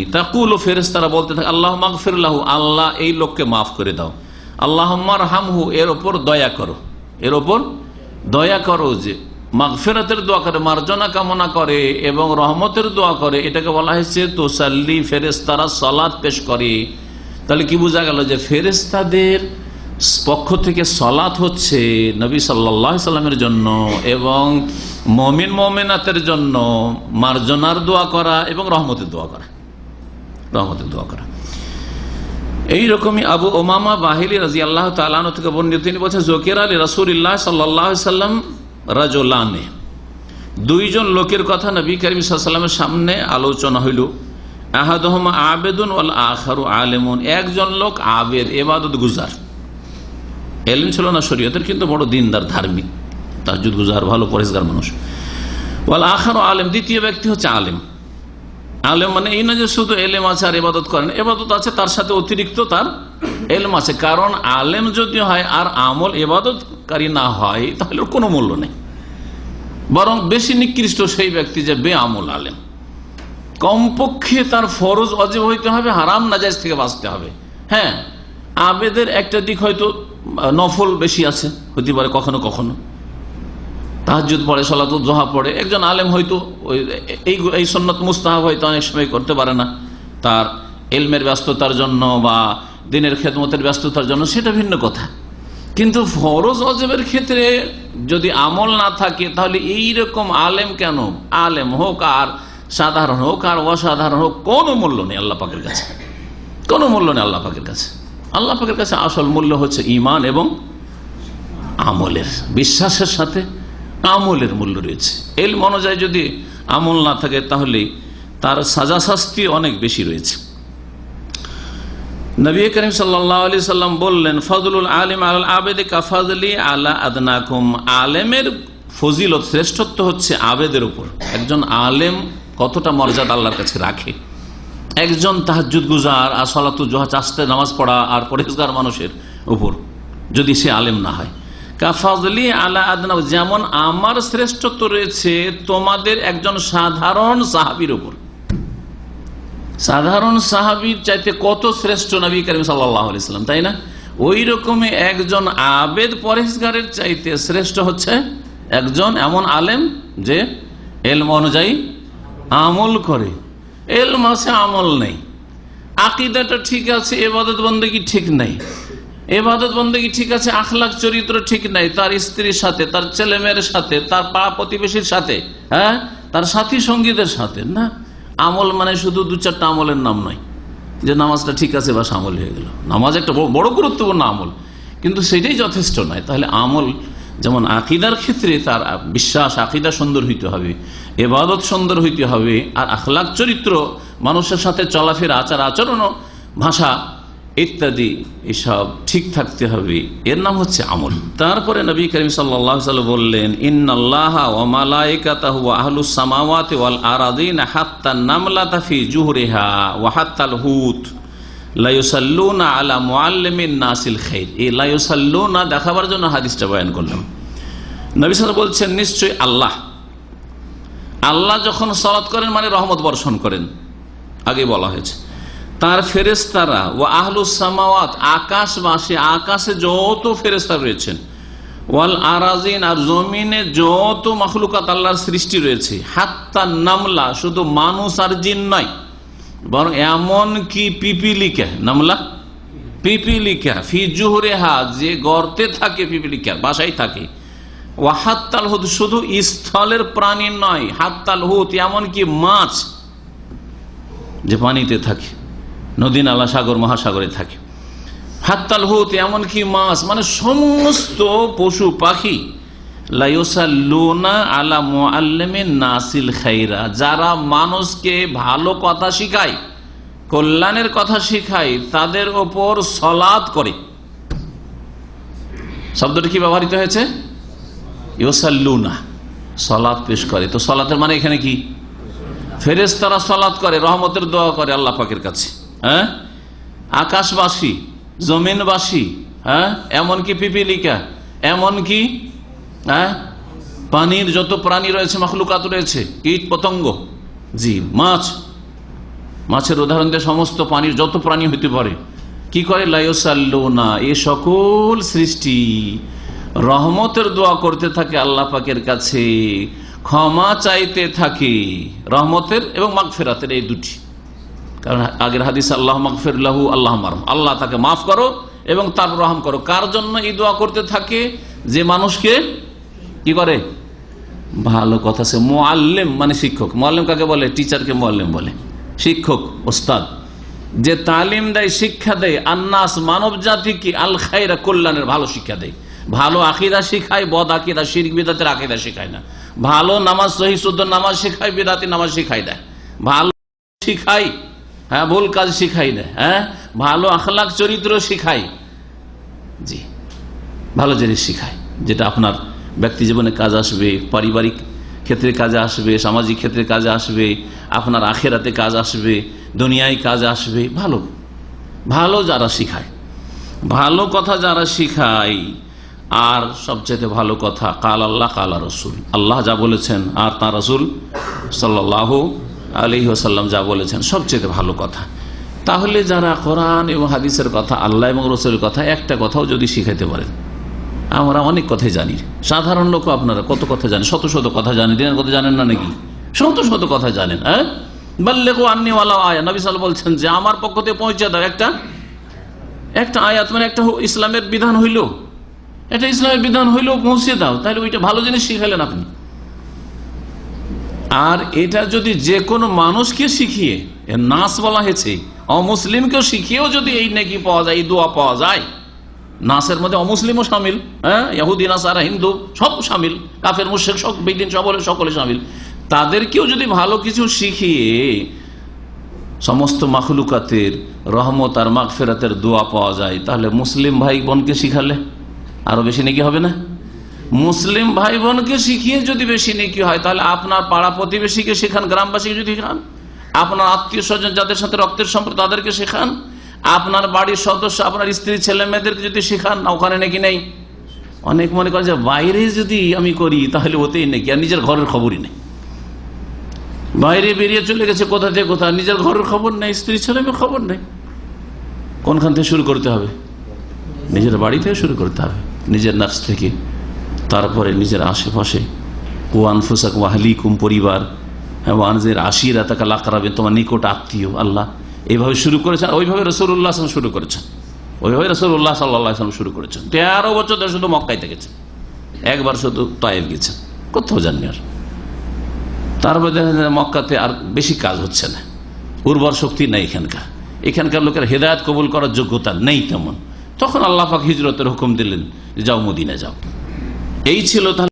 তিনি তাকুল ফেরেস্তারা বলতে থাকে, আল্লাহ মাগফিরাল্লাহু আল্লাহ এই লোককে মাফ করে দাও। আল্লাহ হামহু এর ওপর দয়া করো। এর ওপর দয়া করো যে মাগফেরাতের দোয়া করে, মার্জনা কামনা করে এবং রহমতের দোয়া করে, এটাকে বলা হয়েছে তোসাল্লি ফেরেস্তারা সলাদ পেশ করে। তাহলে কি বোঝা গেল যে ফেরেস্তাদের পক্ষ থেকে সলাৎ হচ্ছে নবী সাল্লাহ সাল্লামের জন্য এবং মমিন, মমিনাতের জন্য মার্জনার দোয়া করা এবং রহমতের দোয়া করা। রহমতের দোয়া করা। এইরকমই আবু ওমামা বাহিলি রাজি আল্লাহ তালানো থেকে বর্ণিত, তিনি বলছেন, জকির আলী রসুল্লাহ সাল্লাহ সাল্লাম রাজোলানে। দুইজন লোকের কথা নবী করিম সাল্লামের সামনে আলোচনা হইল। আহাদহমা আবেদুন ওয়াল আখারু আলেমুন। একজন লোক আবেদ, এবাদত গুজার। এলিম ছিল না শরীয়তের, কিন্তু বড় দিনদার, ধার্মিক। তাজুদ গুজার, ভালো পরিষ্কার মানুষ। ওয়াল আখারু আলেম, দ্বিতীয় ব্যক্তি হচ্ছে আলেম। আলেম মানে এই না যে শুধু এলেম আছে আর এবাদত করেন। এবাদত আছে, তার সাথে অতিরিক্ত তার এলম আছে। কারণ আলেম যদি হয় আর আমল এবাদতকারী না হয়, তাহলে কোনো মূল্য নেই। বরং বেশি নিকৃষ্ট সেই ব্যক্তি যে বে আমল আলেম। কমপক্ষে তার ফরজ অজীব হইতে হবে, হারাম নাজাজ থেকে বাঁচতে হবে। হ্যাঁ আবেদের একটা দিক হয়তো নফল বেশি আছে, হতে পারে কখনো কখনো। তাহাজুদ পড়ে সলাত জোহা পড়ে। একজন আলেম হয়তো ওই এই এই সন্ন্যত মুস্তাহাব হয়তো অনেক সময় করতে পারে না। তার এলমের ব্যস্ততার জন্য বা দিনের খেদমতের ব্যস্ততার জন্য সেটা ভিন্ন কথা। কিন্তু ফরজ অজেবের ক্ষেত্রে যদি আমল না থাকে, তাহলে এই রকম আলেম কেন? আলেম হোক আর সাধারণ হোক আর অসাধারণ হোক, কোনো মূল্য নেই আল্লাহ পাকের কাছে। কোনো মূল্য নেই আল্লাহ পাকের কাছে। আল্লাহ পাকের কাছে আসল মূল্য হচ্ছে ইমান এবং আমলের, বিশ্বাসের সাথে আমলের মূল্য রয়েছে। এল অনুযায়ী যদি আমল না থাকে, তাহলে তার সাজা শাস্তি অনেক বেশি রয়েছে। নবী করিম সাল্লি সাল্লাম বললেন ফজলুল আলিম আল আবেদে কাফাজলি আলা আদনাকুম। আলেমের ফজিলত, শ্রেষ্ঠত্ব হচ্ছে আবেদের উপর। একজন আলেম কতটা মর্যাদা আল্লাহর কাছে রাখে? একজন তাহাজুদ গুজার আর সলাতু জোহা চাষতে নামাজ পড়া আর পরিষ্কার মানুষের উপর, যদি সে আলেম না হয়। কাফাজলি আলা আদনা যেমন আমার শ্রেষ্ঠত্ব রয়েছে তোমাদের একজন সাধারণ সাহাবির উপর। সাধারণ সাহাবির চাইতে কত শ্রেষ্ঠ নবী করিম সাল্লাম, তাই না? ওই রকমই একজন আবেদ পরেশগারের চাইতে শ্রেষ্ঠ হচ্ছে একজন এমন আলেম যে এলম অনুযায়ী আমল করে। এলম আছে, আমল নেই। আকিদাটা ঠিক আছে এবাদত বন্দী ঠিক নেই? এবাদত বন্দী ঠিক আছে, আখলাখ, চরিত্র ঠিক নাই, তার স্ত্রীর সাথে, তার ছেলে মেয়ের সাথে, তার পাড়া প্রতিবেশীর সাথে হ্যাঁ? তার সাথী সঙ্গীদের সাথে, না? আমল মানে শুধু দু চারটা আমলের নাম নয়, যে নামাজটা ঠিক আছে বা আমল হয়ে গেল। নামাজ একটা বড় গুরুত্বপূর্ণ আমল, কিন্তু সেটাই যথেষ্ট নয়। তাহলে আমল যেমন আকিদার ক্ষেত্রে তার বিশ্বাস, আকিদা সুন্দর হইতে হবে এবাদত সুন্দর হইতে হবে, আর আখলাখ চরিত্র মানুষের সাথে চলাফেরা আচার আচরণও ভাষা ইত্যাদি এসব ঠিক থাকতে হবে। এর নাম হচ্ছে আমল। তারপরে নবী করিম সাল্লাম বললেন দেখাবার জন্য হাদিসটা বয়ান করলাম। নবী সাল বলছেন, নিশ্চয়ই আল্লাহ। আল্লাহ যখন সলাৎ করেন মানে রহমত বর্ষণ করেন। আগে বলা হয়েছে। তার ফেরেস্তারা ও আহলুসামাওয়াত আকাশবাসী, আকাশে যত ফেরেস্তা রয়েছেন, ওয়াল আরাজিন আর জমিনে যত মখলুকাত আল্লাহর সৃষ্টি রয়েছে, হাত্তা নামলা, শুধু মানুষ আর জিন নয়, বরং এমন কি পিপিলিকা, নামলা? পিপিলিকা, ফি জুহরেহা, যে গর্তে থাকে পিপিলিকা, বাসায় থাকে। ও হাত্তাল হুদ, শুধু স্থলের প্রাণী নয়, হাত্তাল হুত এমনকি মাছ, যে পানিতে থাকে। নদী, নালা, সাগর, মহাসাগরে থাকে। হাত্তাল হুত এমনকি মাছ মানে সমস্ত পশু, পাখি আলা নাসিল খাইরা, যারা মানুষকে ভালো কথা শিখায়, কল্যাণের কথা শিখায়, তাদের ওপর সলাদ করে। শব্দটি কি ব্যবহৃত হয়েছে? ইউসাল্লুনা সলাদ পেশ করে। তো সলাতের মানে এখানে কি? ফেরেস তারা সলাদ করে, রহমতের দোয়া করে আল্লাহ পাকের কাছে। হ্যাঁ? আকাশবাসী, জমিনবাসী হ্যাঁ? এমনকি পিপিলিকা, এমনকি হ্যাঁ? পানির যত প্রাণী রয়েছে, মখলুকাত রয়েছে, কীট পতঙ্গ, জি, মাছ। মাছের উদাহরণ দিয়ে সমস্ত পানির যত প্রাণী হইতে পারে, কি করে? লাইসাল্লোনা এ সকল সৃষ্টি। রহমতের দোয়া করতে থাকে আল্লাহ পাকের কাছে, ক্ষমা চাইতে থাকে। রহমতের এবং মাগফেরাতের এই দুটি। কারণ আগের হাদিস, আল্লাহ মাগফিরাহু আল্লাহ মারম আল্লাহ তাকে মাফ করো এবং তার রহম করো। কার জন্য এই দোয়া করতে থাকে? যে মানুষকে কি করে? ভালো কথা সে মোয়াল্লেম মানে শিক্ষক। মোয়াল্লেম কাকে বলে? টিচারকে মোয়াল্লেম বলে। শিক্ষক, ওস্তাদ। যে তালিম দেয়, শিক্ষা দেয়। আন্নাস মানব জাতিকে আল খাইরা কল্যাণের ভালো শিক্ষা দেয়। ভালো আকিদা শিখায়, বদ আকিদা, শিরিক বিদাতের আকিদা শেখায় না। ভালো নামাজ সহি নামাজ শেখায়, বিদাতি নামাজ শিখাই দেয় ভালো শিখাই হ্যাঁ ভুল কাজ শিখাই না হ্যাঁ? ভালো আখলাখ চরিত্র শিখাই। জি, ভালো জিনিস শিখায় যেটা আপনার ব্যক্তি জীবনে কাজ আসবে, পারিবারিক ক্ষেত্রে কাজে আসবে, সামাজিক ক্ষেত্রে কাজে আসবে, আপনার আখেরাতে কাজ আসবে, দুনিয়ায় কাজ আসবে, ভালো। ভালো যারা শিখায়, ভালো কথা যারা শিখায়, আর সবচেয়ে ভালো কথা, কাল আল্লাহ, কালা রসুল। আল্লাহ যা বলেছেন, আর তাঁর রসুল সাল্লাহ আলী ওসাল্লাম যা বলেছেন সবচেয়ে ভালো কথা। তাহলে যারা কোরআন এবং হাদিসের কথা, আল্লাহ এবং রসুলের কথা, একটা কথাও যদি শিখাইতে পারেন। আমরা অনেক কথাই জানি। সাধারণ লোক আপনারা কত কথা জানেন? শত শত কথা জানেন, দিনের কথা জানেন না নাকি? শত শত কথা জানেন হ্যাঁ? বাল্লেকো আন্নিওয়ালা আয়া। নবী সাল বলছেন যে, আমার পক্ষ থেকে পৌঁছে দাও একটা একটা আয়াত মানে একটা ইসলামের বিধান হইল। এটা ইসলামের বিধান হইলেও পৌঁছে দাও। তাহলে ওইটা ভালো জিনিস শিখালেন আপনি। আর এটা যদি যে কোনো মানুষকে শিখিয়ে নাচ বলা হয়েছে, অমুসলিমকেও শিখিয়েও যদি এই নাকি পাওয়া যায়, এই দোয়া পাওয়া যায়, নাসের মধ্যে অমুসলিমও সামিল হ্যাঁ? ইহুদি নাসারা, হিন্দু সব সামিল, কাফের মুশেক সব বিদিন সকলে সকলে সামিল। তাদেরকেও যদি ভালো কিছু শিখিয়ে, সমস্ত মাখলুকাতের রহমত আর মাগফেরাতের দোয়া পাওয়া যায়, তাহলে মুসলিম ভাই বোনকে শিখালে আরও বেশি নাকি হবে না? মুসলিম ভাই বোনকে শিখিয়ে যদি বেশি নেকি হয়, তাহলে আপনার পাড়া প্রতিবেশীকে শেখান, গ্রামবাসীকে যদি শেখান, আপনার আত্মীয় স্বজন যাদের সাথে রক্তের সম্পর্ক, তাদেরকে শেখান, আপনার বাড়ির সদস্য, আপনার স্ত্রী, ছেলে মেয়েদেরকে যদি শেখান, না, ওখানে নাকি নেই? অনেক মনে করেন যে, বাইরে যদি আমি করি, তাহলে ওতেই নাকি, আর নিজের ঘরের খবরই নেই। বাইরে বেরিয়ে চলে গেছে কোথা থেকে কোথা নিজের ঘরের খবর নেই, স্ত্রী, ছেলে মেয়ের খবর নেই। কোনখান থেকে শুরু করতে হবে? নিজের বাড়ি থেকে শুরু করতে হবে, নিজের নার্স থেকে। তারপরে নিজের আশেপাশে ওয়ান ফুসাক ওয়াহলিকুম পরিবার ওয়ানজের আশিরা তাকে লাকরাবে তোমার নিকট আত্মীয় আল্লাহ এইভাবে শুরু করেছেন। ওইভাবে রসুল্লাহ আসলাম শুরু করেছেন। ওইভাবে রসুল্লাহ সাল্লাহ আসলাম শুরু করেছেন। তেরো বছর ধরে শুধু মক্কাই থেকেছেন একবার শুধু তায়েব গেছেন কোথাও জাননি আর। তারপরে দেখা যায় মক্কাতে আর বেশি কাজ হচ্ছে না। উর্বর শক্তি নেই এখানকার। এখানকার লোকের হেদায়ত কবুল করার যোগ্যতা নেই তেমন। তখন আল্লাহ পাক হিজরতের হুকুম দিলেন যাও মদিনা যাও। এই ছিল তাহলে